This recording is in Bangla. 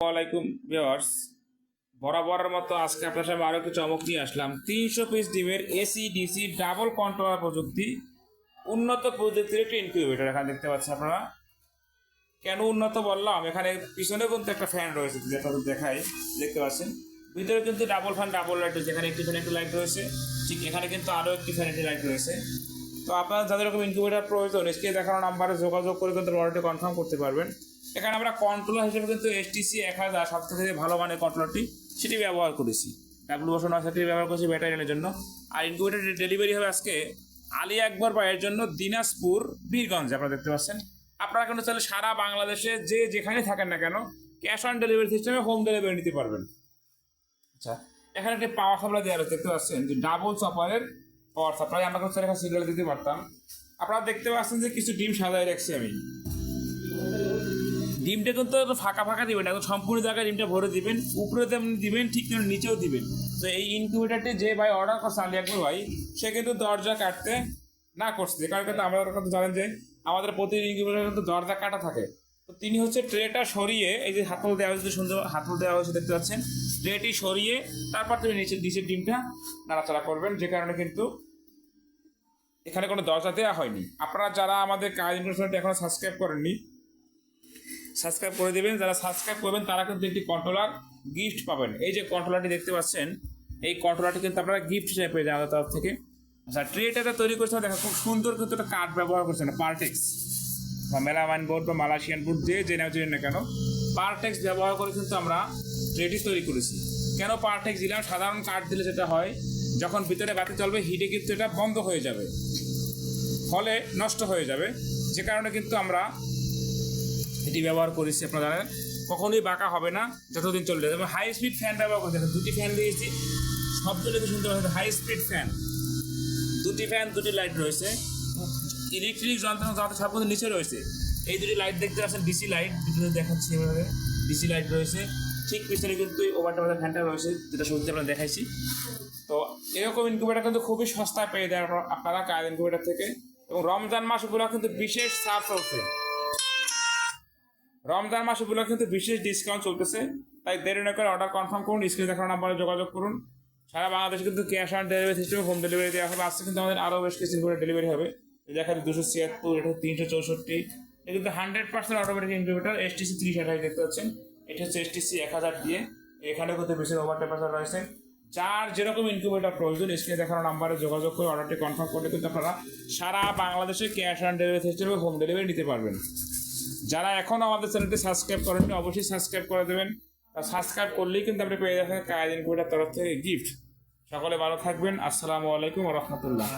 ওয়ালাইকুম ভিউয়ার্স। বরাবরের মতো আজকে আপনার সামনে আরও একটু চমক নিয়ে আসলাম। তিনশো পিস ডিমের এসি, ডিসি, ডাবল কন্ট্রোলার প্রযুক্তি, উন্নত প্রযুক্তির একটি ইনকিউবেটর এখানে দেখতে পাচ্ছেন আপনারা। কেন উন্নত বললাম? এখানে পিছনে কিন্তু একটা ফ্যান রয়েছে যেটা দেখাই, দেখতে পাচ্ছেন। ভিতরে কিন্তু ডাবল ফ্যান ডাবল লাইট রয়েছে। এখানে একটি ফ্যান একটি লাইট রয়েছে। ঠিক এখানে কিন্তু আরও একটি ফ্যান একটি লাইট রয়েছে। তো আপনারা যাদের এরকম ইনকিউবেটার প্রয়োজন স্ক্রিনে দেখানো নাম্বারে যোগাযোগ করে কিন্তু অর্ডারটি কনফার্ম করতে পারবেন। এখানে আমরা কন্ট্রোলার হিসেবে কিন্তু এসটিসি এক হাজার, সবথেকে ভালো মানের কন্ট্রোলারটি সেটি ব্যবহার করেছি। ডাব্লু বসন সেটি ব্যবহার করেছি ব্যাটারিয়ানের জন্য। আর ইনকিউবেটার ডেলিভারি হবে আজকে আলী আকবর ভাইয়ের জন্য দিনাজপুর, বীরগঞ্জ, আপনারা দেখতে পাচ্ছেন। আপনারা কিন্তু তাহলে সারা বাংলাদেশে যে যেখানে থাকেন না কেন ক্যাশ অন ডেলিভারি সিস্টেমে হোম ডেলিভারি নিতে পারবেন। আচ্ছা এখানে একটি পাওয়ার সাপ্লাই দেওয়া রয়েছে, দেখতে পাচ্ছেন যে ডাবল চপারের পাওয়ার সাপ্লাই আমরা কিন্তু এখানে দিতে পারতাম। আপনারা দেখতে পাচ্ছেন যে কিছু ডিম সাজায় রাখছি আমি। ডিমটা কিন্তু ফাঁকা ফাঁকা দিবেন না, একদম সম্পূর্ণ জায়গায় ডিমটা ভরে দিবেন উপরে তেমনি দিবেন ঠিক তেমনি নিচেও দিবেন। তো এই ইনকিউবেটারটি যে ভাই অর্ডার করছে আলী আকবর ভাই সে কিন্তু দরজা কাটতে না করছে। কারণ কিন্তু আমাদের কিন্তু জানেন যে আমাদের প্রতি ইনকিউবেটার কিন্তু দরজা কাটা থাকে। তো তিনি হচ্ছে ট্রেটা সরিয়ে এই যে হাতল দেওয়া হয়েছে সুন্দর হাতল দেওয়া হয়েছে দেখতে পাচ্ছেন? ট্রেটি সরিয়ে তারপর তুমি নিচের নিচের ডিমটা নাড়াচাড়া করবেন যে কারণে কিন্তু এখানে কোনো দরজা দেওয়া হয়নি। আপনারা যারা আমাদের কাজ ইনফরমেশনটি এখনও সাবস্ক্রাইব করেননি সাবস্ক্রাইব করে দেবেন। যারা সাবস্ক্রাইব করবেন, তারা কিন্তু একটি কন্ট্রোলার গিফট পাবেন। এই যে কন্ট্রোলারটি দেখতে পাচ্ছেন, এই কন্ট্রোলারটি কিন্তু আপনারা গিফট হিসেবে পেয়ে যাবেন তরফ থেকে। আচ্ছা ট্রেটা তৈরি করছে, দেখা, খুব সুন্দর কিন্তু একটা কাঠ ব্যবহার করছেন পার্টেক্স বা মেলামাইন বোর্ড বা মালয়েশিয়ান বোর্ড যে যে নাও না কেন পার্টেক্স ব্যবহার করে কিন্তু আমরা ট্রেটি তৈরি করেছি। কেন পার্টেক্স দিলাম? সাধারণ কাঠ দিলে যেটা হয়, যখন ভিতরে বাতি চলবে হিটে কিন্তু এটা বন্ধ হয়ে যাবে। ফলে নষ্ট হয়ে যাবে। যে কারণে কিন্তু আমরা এটি ব্যবহার করেছি আপনারা জানেন। কখনোই বাঁকা হবে না, যতদিন চলবে। এবং হাই স্পিড ফ্যান ব্যবহার করছি দুটি ফ্যান দিয়েছি শব্দ যদি শুনতে পাচ্ছেন হাই স্পিড ফ্যান দুটি ফ্যান দুটি লাইট রয়েছে। ইলেকট্রিক যন্ত্র যন্ত্র সব কিন্তু নিচে রয়েছে। এই দুটি লাইট দেখতে পাচ্ছেন ডিসি লাইট দুটো দেখাচ্ছি এভাবে। ডিসি লাইট রয়েছে। ঠিক পিছনে কিন্তু ওভারটা ফ্যানটা রয়েছে, যেটা শুনতে আমরা দেখাইছি। তো এরকম ইনকিউবেটার কিন্তু খুবই সস্তায় পেয়ে যায় আপনারা- আপনারা কাজ ইনকিউবেটার থেকে। এবং রমজান মাসগুলো কিন্তু বিশেষ ছাড় চলছে। রমজান মাসগুলো কিন্তু বিশেষ ডিসকাউন্ট চলতেছে। তাই দেরি না করে অর্ডার কনফার্ম করুন স্ক্রিনে দেখানো নাম্বারে যোগাযোগ করুন। সারা বাংলাদেশে কিন্তু ক্যাশ অন ডেলিভারি সিস্টেমে হোম ডেলিভারি দেওয়া হবে। আজকে কিন্তু আমাদের আরও বেশ কিছু ডেলিভারি হবে। এই দেখেন দুশো ছিয়াত্তর, এটা তিনশো চৌষট্টি। এটা কিন্তু hundred percent automatic incubator STC ত্রিশ আঠাশ দেখতে পাচ্ছেন। এটা হচ্ছে এসটিসি এক হাজার দিয়ে। এখানে কিন্তু বেশি ওভার টেম্পারেচার রয়েছে। যার যেরকম ইনকিউবেটার প্রয়োজন স্ক্রিনে দেখানো নাম্বারে যোগাযোগ করে অর্ডারটি কনফার্ম করলে কিন্তু আপনারা সারা বাংলাদেশে ক্যাশ অন ডেলিভারি সিস্টেমে হোম ডেলিভারি নিতে পারবেন। যারা এখনও আমাদের চ্যানেলটি সাবস্ক্রাইব করেননি, অবশ্যই সাবস্ক্রাইব করে দেবেন। সাবস্ক্রাইব করলেই কিন্তু আপনি পেয়ে যাবেন কায়াদিন কবিটার তরফ থেকে গিফট সকলে ভালো থাকবেন। আসসালামু আলাইকুম রহমতুল্লাহ।